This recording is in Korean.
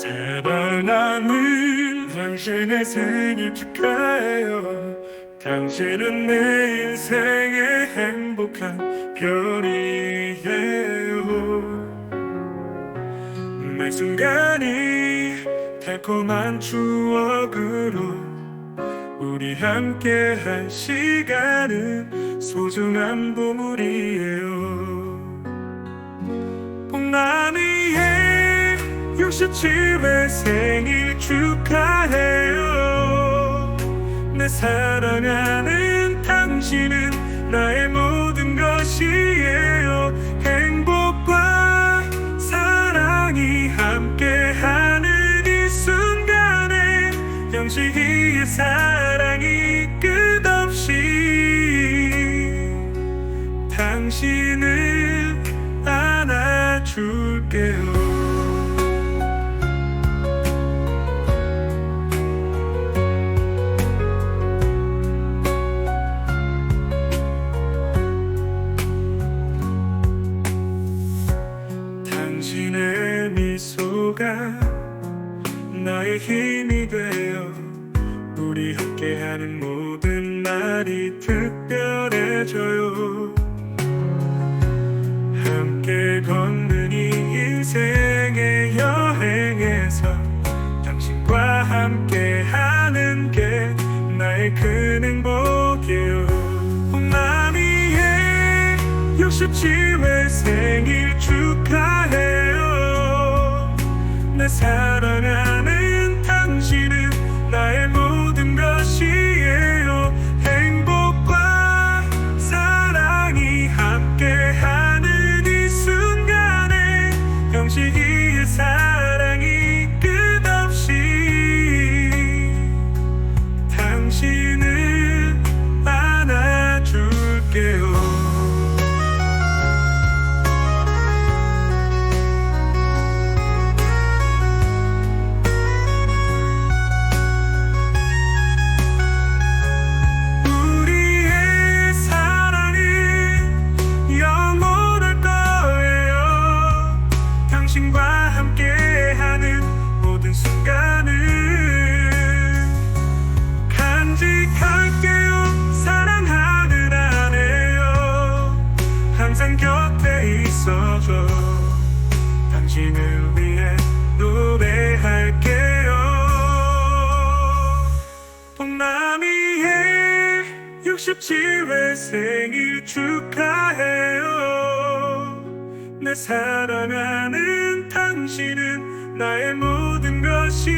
사랑하는 당신의 생일 축하해요. 당신은 내 인생의 행복한 별이에요. 매 순간이 달콤한 추억으로 우리 함께 한 시간은 소중한 보물이에요 67회 생일 축하해요. 내 사랑하는 당신은 나의 모든 것이에요. 행복과 사랑이 함께하는 이 순간에 영식이의 사랑이 끝없이 당신을 안아줄게요 힘이 되어 우리 함께하는 모든 날이 특별해져요. 함께 걷는 이 인생의 여행에서 당신과 함께하는 게 나의 큰 행복이에요. 봄나미의 67회 생일 축하해요. 내 사랑하 당신을 위해 노래할게요. 동남이의 67회 생일 축하해요. 내 사랑하는 당신은 나의 모든 것이